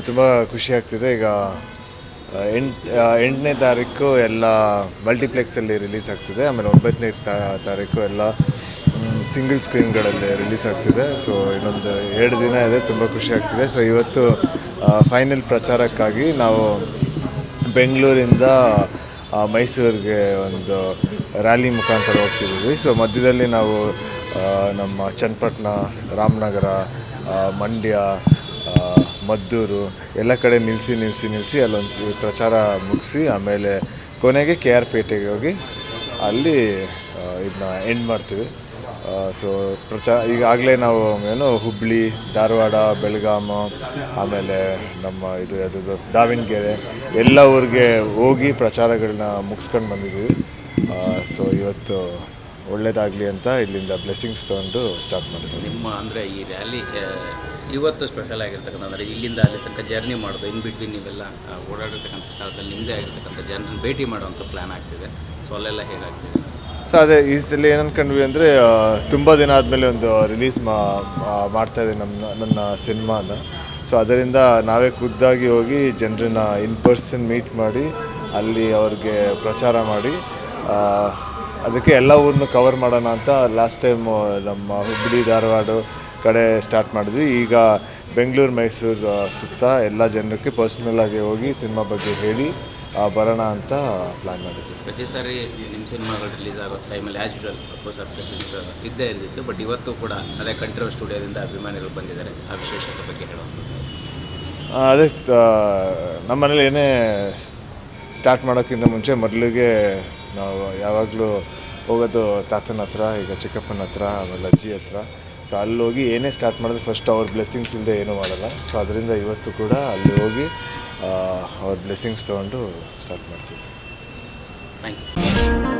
ತುಂಬ ಖುಷಿ ಆಗ್ತಿದೆ. ಈಗ ಎಂಟು ಎಂಟನೇ ತಾರೀಕು ಎಲ್ಲ ಮಲ್ಟಿಪ್ಲೆಕ್ಸಲ್ಲಿ ರಿಲೀಸ್ ಆಗ್ತಿದೆ. ಆಮೇಲೆ ಒಂಬತ್ತನೇ ತಾರೀಕು ಎಲ್ಲ ಸಿಂಗಲ್ ಸ್ಕ್ರೀನ್ಗಳಲ್ಲಿ ರಿಲೀಸ್ ಆಗ್ತಿದೆ. ಸೊ, ಇನ್ನೊಂದು ಎರಡು ದಿನ ಇದೆ. ತುಂಬ ಖುಷಿ ಆಗ್ತಿದೆ. ಸೊ, ಇವತ್ತು ಫೈನಲ್ ಪ್ರಚಾರಕ್ಕಾಗಿ ನಾವು ಬೆಂಗಳೂರಿಂದ ಮೈಸೂರಿಗೆ ಒಂದು ರ್ಯಾಲಿ ಮುಖಾಂತರ ಹೋಗ್ತಿದ್ದೀವಿ. ಸೊ, ಮಧ್ಯದಲ್ಲಿ ನಾವು ನಮ್ಮ ಚನ್ನಪಟ್ಟಣ, ರಾಮನಗರ ಮಂಡ್ಯ ಮದ್ದೂರು ಎಲ್ಲ ಕಡೆ ನಿಲ್ಲಿಸಿ ನಿಲ್ಲಿಸಿ ನಿಲ್ಲಿಸಿ ಅಲ್ಲೊಂದು ಪ್ರಚಾರ ಮುಗಿಸಿ ಆಮೇಲೆ ಕೊನೆಗೆ ಕೆ ಆರ್ ಪೇಟೆಗೆ ಹೋಗಿ ಅಲ್ಲಿ ಇದನ್ನ ಎಂಡ್ ಮಾಡ್ತೀವಿ. ಸೊ ಪ್ರಚಾರ ಈಗಾಗಲೇ ನಾವು ಏನು ಹುಬ್ಳಿ, ಧಾರವಾಡ, ಬೆಳಗಾಮ, ಆಮೇಲೆ ನಮ್ಮ ಇದು ಯಾವುದು, ದಾವಣಗೆರೆ ಎಲ್ಲ ಊರಿಗೆ ಹೋಗಿ ಪ್ರಚಾರಗಳನ್ನ ಮುಗಿಸ್ಕೊಂಡು ಬಂದಿದ್ದೀವಿ. ಸೊ ಇವತ್ತು ಒಳ್ಳೆಯದಾಗಲಿ ಅಂತ ಇಲ್ಲಿಂದ ಬ್ಲೆಸ್ಸಿಂಗ್ಸ್ ತೊಗೊಂಡು ಸ್ಟಾರ್ಟ್ ಮಾಡ್ತೀವಿ ನಿಮ್ಮ ಅಂದರೆ ಈ ರ್ಯಾಲಿ ಇವತ್ತು ಸ್ಪೆಷಲ್ ಆಗಿರ್ತಕ್ಕಂಥ, ಅಂದರೆ ಇಲ್ಲಿಂದ ಅಲ್ಲಿ ತನಕ ಜರ್ನಿ ಮಾಡೋದು ಇನ್ ಬಿಟ್ವೀನ್ ನೀವೆಲ್ಲ ಓಡಾಡಿರ್ತಕ್ಕಂಥ ಸ್ಥಳದಲ್ಲಿ ನಿಮ್ಮದೇ ಆಗಿರ್ತಕ್ಕಂಥ ಜನರನ್ನು ಭೇಟಿ ಮಾಡುವಂಥ ಪ್ಲ್ಯಾನ್ ಆಗ್ತಿದೆ. ಸೊ ಅಲ್ಲೆಲ್ಲ ಹೇಗಾಗ್ತಿದೆ? ಸೊ ಅದೇ ಈ ಸಲ ಏನು ಅಂದರೆ ತುಂಬ ದಿನ ಆದಮೇಲೆ ಒಂದು ರಿಲೀಸ್ ಮಾಡ್ತಾ ಇದೆ ನಮ್ಮ, ನನ್ನ ಸಿನಿಮಾನ. ಸೊ ಅದರಿಂದ ನಾವೇ ಖುದ್ದಾಗಿ ಹೋಗಿ ಜನರನ್ನ ಇನ್ ಪರ್ಸನ್ ಮೀಟ್ ಮಾಡಿ, ಅಲ್ಲಿ ಅವ್ರಿಗೆ ಪ್ರಚಾರ ಮಾಡಿ ಅದಕ್ಕೆ ಎಲ್ಲ ಊರನ್ನು ಕವರ್ ಮಾಡೋಣ ಅಂತ ಲಾಸ್ಟ್ ಟೈಮು ನಮ್ಮ ಹುಬ್ಬಳ್ಳಿ ಧಾರವಾಡ ಕಡೆ ಸ್ಟಾರ್ಟ್ ಮಾಡಿದ್ವಿ. ಈಗ ಬೆಂಗಳೂರು ಮೈಸೂರು ಸುತ್ತ ಎಲ್ಲ ಜನಕ್ಕೆ ಪರ್ಸ್ನಲ್ಲಾಗಿ ಹೋಗಿ ಸಿನಿಮಾ ಬಗ್ಗೆ ಹೇಳಿ ಬರೋಣ ಅಂತ ಪ್ಲ್ಯಾನ್ ಮಾಡಿದ್ವಿ. ಪ್ರತಿ ಸಾರಿ ನಿಮ್ಮ ಸಿನಿಮಾಗಳು ರಿಲೀಸ್ ಆಗೋ ಟೈಮಲ್ಲಿ ಆ್ಯಸ್ ಯೂಶಲ್ ಅಪ್ಡೇಷನ್ಸ್ ಇದ್ದೇ ಇರ್ತಿತ್ತು ಬಟ್ ಇವತ್ತು ಕೂಡ ಅದೇ ಕಂಟ್ರೋಲ್ ಸ್ಟುಡಿಯೋದಿಂದ ಅಭಿಮಾನಿಗಳು ಬಂದಿದ್ದಾರೆ. ಆ ವಿಶೇಷತೆ ಬಗ್ಗೆ ಹೇಳುವಂಥದ್ದು ಅದೇ ನಮ್ಮನೇಲಿ ನಮ್ಮ ಮನೇಲಿ ಏನೇ ಸ್ಟಾರ್ಟ್ ಮಾಡೋಕ್ಕಿಂತ ಮುಂಚೆ ಮೊದಲಿಗೆ ನಾವು ಯಾವಾಗಲೂ ಹೋಗೋದು ತಾತನ ಹತ್ರ ಈಗ ಚಿಕ್ಕಪ್ಪನ ಹತ್ರ ಆಮೇಲೆ ಅಜ್ಜಿ ಹತ್ರ ಸೊ ಅಲ್ಲಿ ಹೋಗಿ ಏನೇ ಸ್ಟಾರ್ಟ್ ಮಾಡಿದ್ರೆ ಫಸ್ಟ್ ಅವ್ರ ಬ್ಲೆಸ್ಸಿಂಗ್ಸ್ ಇಲ್ಲದೆ ಏನೂ ಮಾಡಲ್ಲ. ಸೊ ಅದರಿಂದ ಇವತ್ತು ಕೂಡ ಅಲ್ಲಿ ಹೋಗಿ ಅವ್ರ ಬ್ಲೆಸ್ಸಿಂಗ್ಸ್ ತೊಗೊಂಡು ಸ್ಟಾರ್ಟ್ ಮಾಡ್ತಿದ್ದೆ ಥ್ಯಾಂಕ್ ಯು